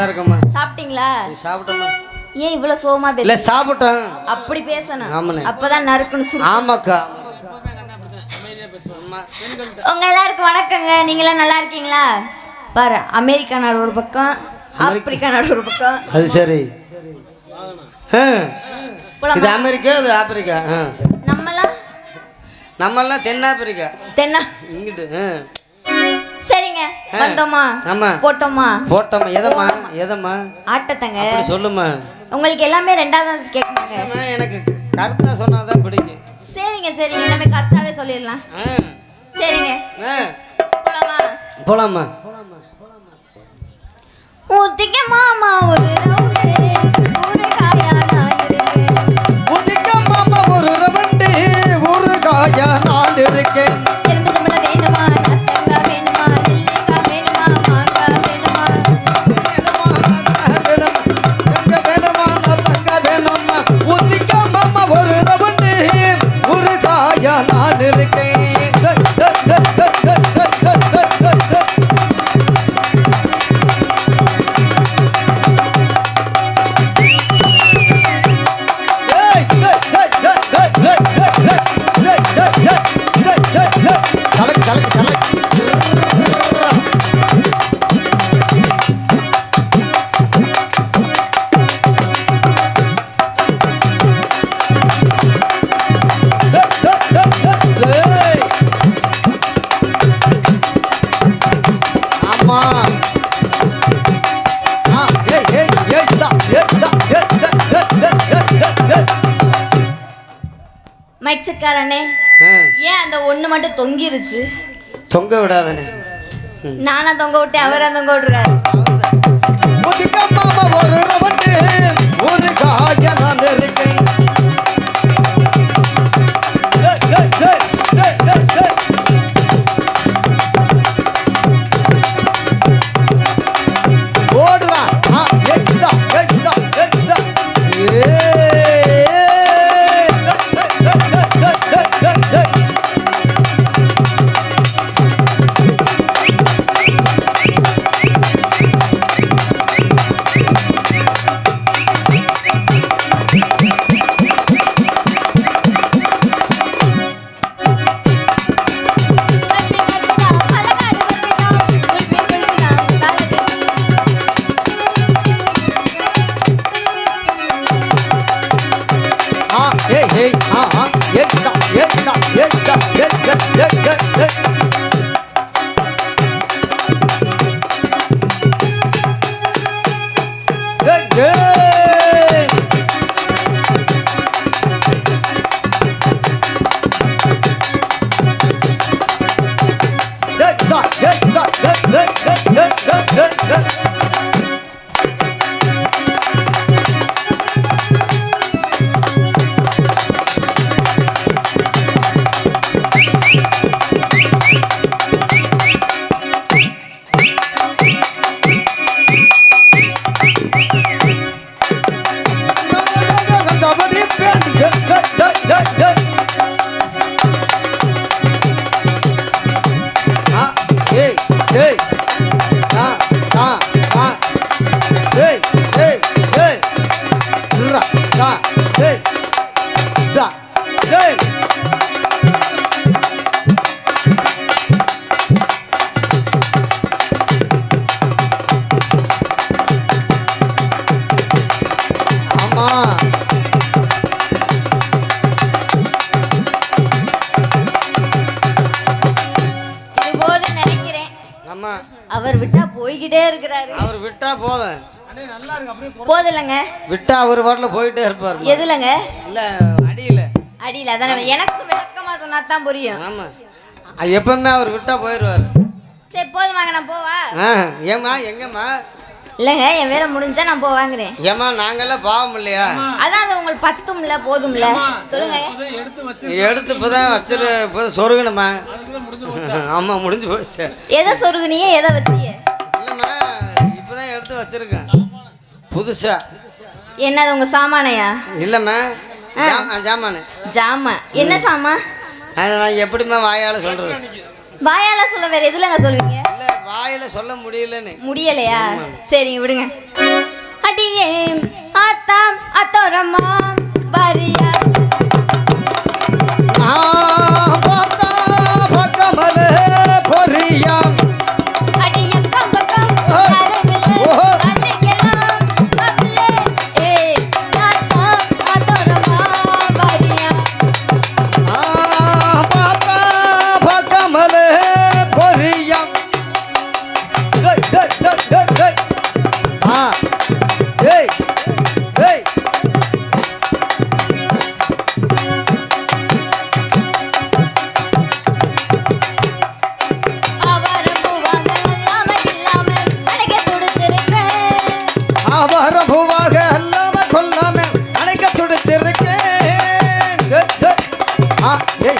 நல்லா இருக்கம்மா. சாப்பிட்டீங்களா? சாப்பிட்டோம்மா. ஏன் இவ்வளவு சோகமா இல்ல பேச சாப்பிட்டோம் அப்படி பேசணும். ஆமாண்ணே. அப்பதான் நறுக்குன்னு சுரு ஆமாக்கா. உங்க எல்லாருக்கும் வணக்கங்க. நீங்களாம் நல்லா இருக்கீங்களா? பாரு அமெரிக்கா நாடு ஒரு பக்கம் ஆப்பிரிக்கா நாடு ஒரு பக்கம். அது சரி? இது அமெரிக்கா இது ஆப்பிரிக்கா? நம்மலாம் நம்மெல்லாம் தென்னாப்பிரிக்கா. தென்னா இங்கிட்டு வந்தோமா? ஆமா. போட்டோமா? போட்டோம்மா எதம்மா? எதம்மா? ஆட்டத்தங்க. அப்படி சொல்லுமா உங்களுக்கு எல்லாமே ரெண்டாவது கேட்குங்க ஏம்மா, எனக்கு கருத்தா சொன்னாதான் பிடிக்கும். சரிங்க சரிங்க நம்ம கரெக்டாவே சொல்லிடலாம். சரிங்க. போலாமா? போலாமா ஊத்திக்க மைக் செட்காரண்ணே ஆ, ஏன் அந்த ஒண்ணு மட்டும் தொங்கிருச்சு? தொங்க விடாதனே நானா தொங்க விட்டேன் அவரா தொங்க மாமா ஒரு ரவண்டு ஒரு காய நான் இருக்கேன் போதும் இல்லைங்க விட்டா அவர் பாட்டில் போயிட்டே இருப்பார் எதுலங்க? இல்ல அடியில. அடியில அதானே. எனக்கு விளக்கமா சொன்னா தான் புரியும். ஆமா. அது எப்பவுமே அவர் விட்டா போயிடுவார். சரி போதுமாங்க நான் போவா? ஆ ஏம்மா எங்கம்மா? இல்லைங்க என் வேலை முடிஞ்சா நான் போவாங்கிறேன். ஏம்மா நாங்கெல்லாம் பாவம் இல்லையா? அதான் அது உங்களுக்கு பத்தும்ல போதும்ல? சொல்லுங்க. நீ எடுத்து இப்போதான் வச்சிரு இப்போ சொருகணுமா? ஆமா முடிஞ்சு போச்சு? எதை சொருகுனியே எதை வச்சிய இல்லைம்மா இப்போதான் எடுத்து வச்சிருக்கேன். புதுசா. என்னது உங்க சாமானையா? இல்லைம்மா ஜாம் ஜாமானு. ஜாமா. என்ன சாமா? அதை நான் எப்படிம்மா வாயால் சொல்கிறது வாயால சொல்ல வேற எதுலங்க சொல்லுவீங்க? இல்லை வாயில சொல்ல முடியலன்னு. முடியலையா? சரிங்க விடுங்க. அடியே ஆத்தா அத்தோரம்மா வரியா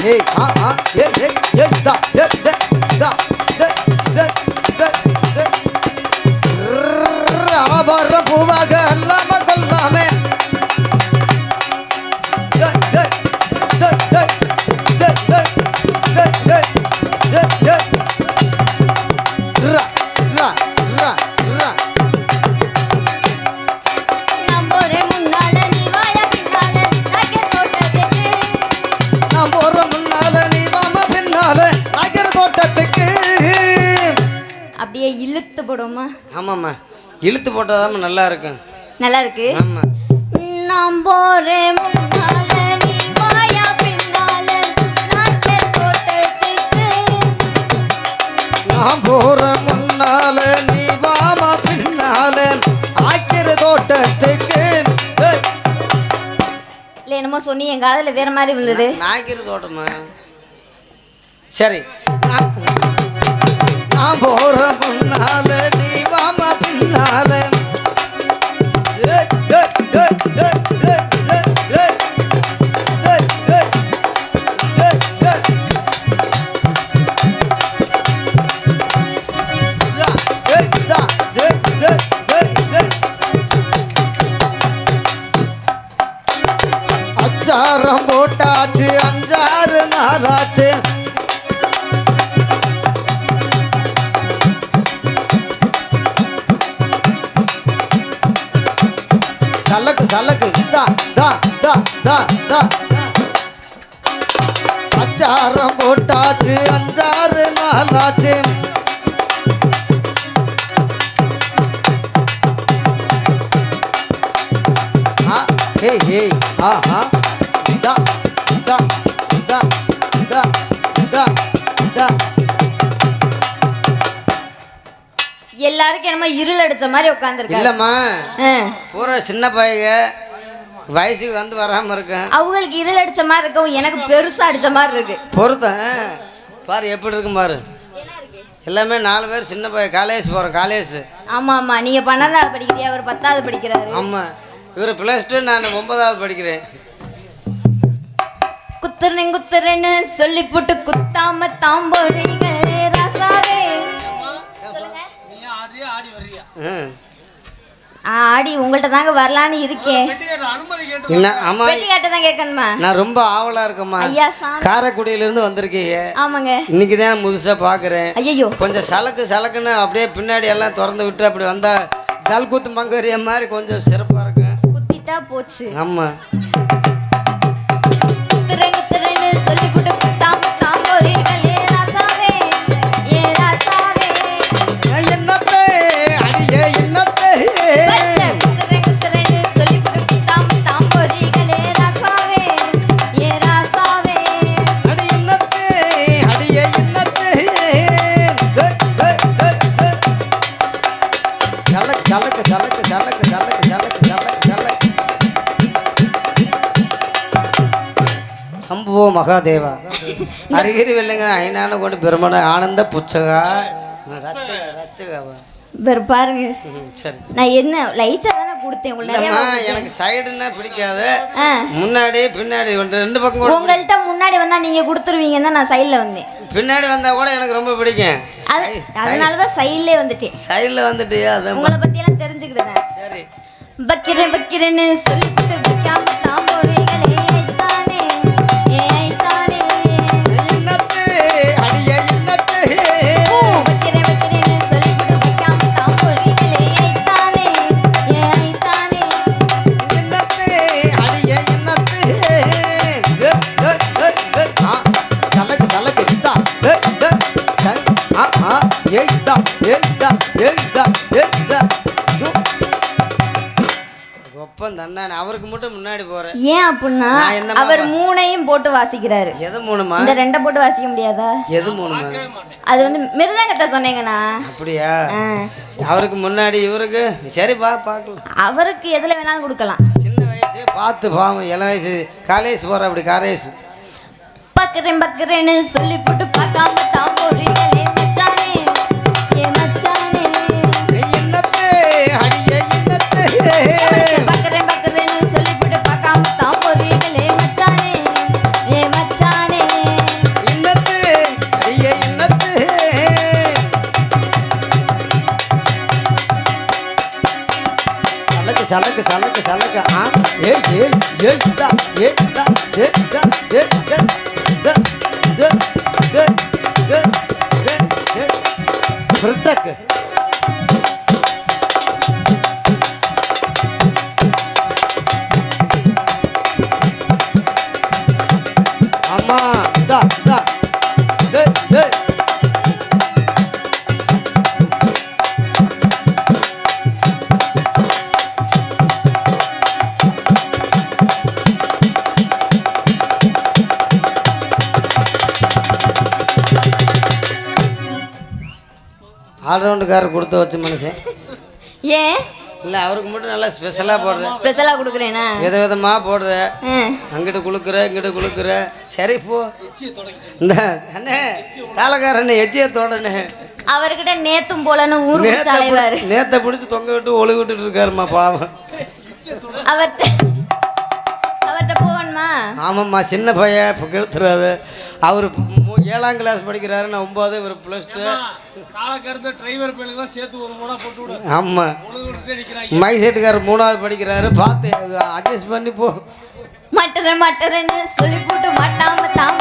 ஏ ஆ ஆ ஏ ஏ ஏ தா இழுத்து போடுவோமா? ஆமாம்மா. இழுத்து போட்டாதான் நல்லா இருக்கும் நல்லா இருக்கு ஆமா நான் தோட்டத்துக்கு நான் போற முன்னால நீ வாம பின்னால ஆக்கிற தோட்டத்துக்கு. இல்லை என்னமோ சொன்னி என் காதுல வேற மாதிரி விழுந்தது. நாய்க்கிற தோட்டமா? சரி. நான் போற முன்னால நீ வாம பின்னால அச்சாரம் போட்டாச்சு அஞ்சாறு நாராச்சு சலக்கு. தா தா தா தா தா அச்சாரம் போட்டாச்சு அஞ்சாறு நாளாச்சு. ஹே ஹே ஆ ஆ. தா எல்லாருக்கும் என்னமோ இருள் அடிச்ச மாதிரி உட்காந்துருக்காங்க இல்லைம்மா. பூரா சின்ன பையங்க. வயசுக்கு வந்து வராமல் இருக்கேன். அவங்களுக்கு இருள் அடிச்ச மாதிரி இருக்கும் எனக்கு பெருசா அடிச்ச மாதிரி இருக்கு. பொறுத்தேன் பாரு எப்படி இருக்கும் பாரு. எல்லாமே நாலு பேர் சின்ன பையன் காலேஜ் போகிறோம் காலேஜ் ஆமா ஆமா நீங்க பன்னெண்டாவது படிக்கிறீங்க அவர் பத்தாவது படிக்கிறாரு. ஆமாம் இவர் ப்ளஸ் டூ நான் ஒன்பதாவது படிக்கிறேன். குத்துறேன் குத்துறேன்னு சொல்லி போட்டு குத்தாம தாம்போறீங்களே ஆடி உங்கள்ட்ட தாங்க வரலான்னு இருக்கேன் என்ன ஆமாம் வெட்டி காட்ட தான் கேட்கணுமா? நான் ரொம்ப ஆவலாக இருக்கேம்மா. ஐயா சாமி. காரைக்குடியிலேருந்து வந்திருக்கீங்க. ஆமாங்க. இன்னைக்கு தான் முதுசாக பார்க்குறேன் ஐயோ கொஞ்சம் சலக்கு சலக்குன்னு அப்படியே பின்னாடி எல்லாம் திறந்து விட்டு அப்படி வந்தா கல்குத்து மங்கரிய மாதிரி கொஞ்சம் சிறப்பாக இருக்கும். குத்திட்டா போச்சு. ஆமாம் சம்புவோ மகாதேவா? அருகிரி வெள்ளுங்க ஐநான கொண்டு பெருமன ஆனந்த புச்சகா ரச்சக ரச்சகாவா வேறு பாருங்க. சரி. நான் என்ன லைட்டா தானே கொடுத்தேன். உங்களுக்கு. எனக்கு சைடுன்னா பிடிக்காது. முன்னாடி பின்னாடி ரெண்டு பக்கம் கூட உங்கள்கிட்ட முன்னாடி வந்தா நீங்க கொடுத்துருவீங்கன்னு தான் நான் சைடில் வந்தேன். பின்னாடி வந்தா கூட எனக்கு ரொம்ப பிடிக்கும். அது அதனால தான் சைட்லே வந்துட்டேன். சைடில் வந்துட்டு அது உங்களை பத்தியெல்லாம் தெரிஞ்சுக்கிட்டேன் சரி. வைக்கிறேன் வைக்கிறேன்னு சொல்லிட்டு வைக்காம தாம்போறீங்களே ஏன் அப்படின்னா அவர் மூணையும் போட்டு வாசிக்கிறாரு. எது மூணுமா இந்த ரெண்டை போட்டு வாசிக்க முடியாதா? எது மூணுமா அது வந்து மிருதங்கத்தை சொன்னீங்கண்ணா. அப்படியா. அவருக்கு முன்னாடி இவருக்கு? சரி பா பார்க்கலாம். அவருக்கு எதுல வேணாலும் கொடுக்கலாம். சின்ன வயசு பார்த்து பாவம் இளம் வயசு. காலேஜ் போற அப்படி காலேஜ். பக்கறேன் பக்கறேன்னு சொல்லி போட்டு பார்க்காம ஃப்ரிட்டக்கு அம்மா இதா ஆல்ரவுண்டுக்காரர் கொடுத்து வச்ச மனுஷன். ஏன்? இல்லை அவருக்கு மட்டும் நல்லா ஸ்பெஷலாக போடுறேன். ஸ்பெஷலா கொடுக்குறேனா? வித விதமாக போடுற. அங்கிட்டு குளுக்குற இங்கிட்டு குளுக்குற சரி போ. இந்த அண்ணே தாளக்காரண்ணே எச்சியை தோடனே அவர்கிட்ட நேத்தும் போலன்னு ஊருக்கு தலைவர் நேத்தை பிடிச்சி தொங்க விட்டு விட்டுட்டு இருக்காருமா பாவம். அவர்கிட்ட அவர்கிட்ட போகணுமா? ஆமாம்மா சின்ன பையன் இப்போ கெடுத்துறாது. அவர் ஏழாம் கிளாஸ் படிக்கிறாரு நான் ஒம்பது இவர் ப்ளஸ் டூ காலக்கருத்த டிரைவர் பேருக்கெல்லாம் சேர்த்து ஒரு மூணா போட்டு விடு. ஆமாம் உழுது விட்டு நிற்கிறாங்க மை செட்டுக்காரர் மூணாவது படிக்கிறாரு பார்த்து அட்ஜஸ்ட் பண்ணி போ. மட்டர மட்டரன்னு சொல்லி போட்டு மாட்டாம தான்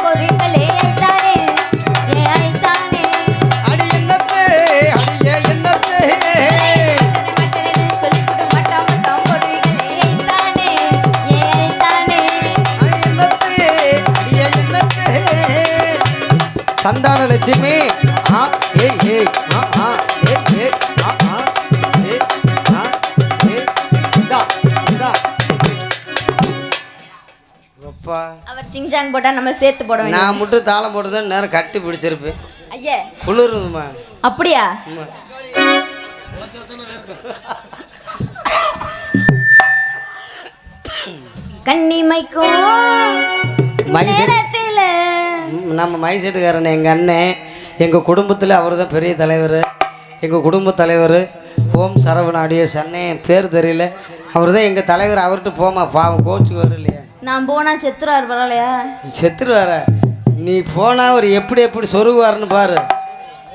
அவர் சிங்ஜாங் போட்டா நம்ம சேர்த்து போட வேண்டியது. நான் மட்டும் தாளம் போட்டு நேரம் கட்டி பிடிச்சிருப்பேன். ஐயே. குளிருதுமா அப்படியா. கண்ணிமைக்கும். நேரத்துல. நம்ம மைசெட்டுக்காரன் எங்கள் அண்ணன் எங்கள் குடும்பத்தில் அவர் தான் பெரிய தலைவர். எங்கள் குடும்ப தலைவர் ஓம் சரவண அடியஸ் அண்ணன் பேர் தெரியல. அவர் தான் எங்கள் தலைவர் அவர்கிட்ட போமா பாவம் கோச்சுக்கு வரும் இல்லையா? நான் போனா செத்துருவார் பரவாயில்லையா? செத்துருவார? நீ போனால் அவர் எப்படி எப்படி சொருகுவாருன்னு பாரு.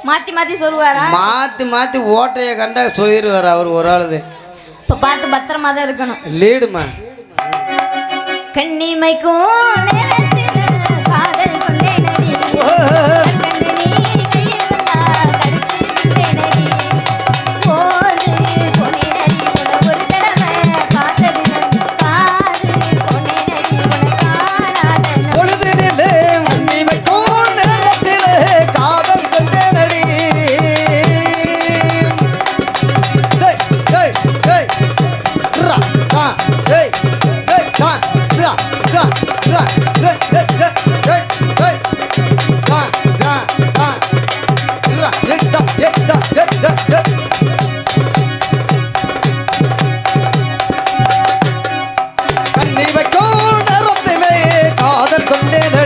மாத்தி மாத்தி சொல்லுவாரா மாற்றி மாற்றி ஓட்டையை கண்டா சொல்லிடுவார் அவர் ஒரு ஆளுது. இப்ப பார்த்து பத்திரமா தான் இருக்கணும். லீடுமா. கண்ணிமைக்கும்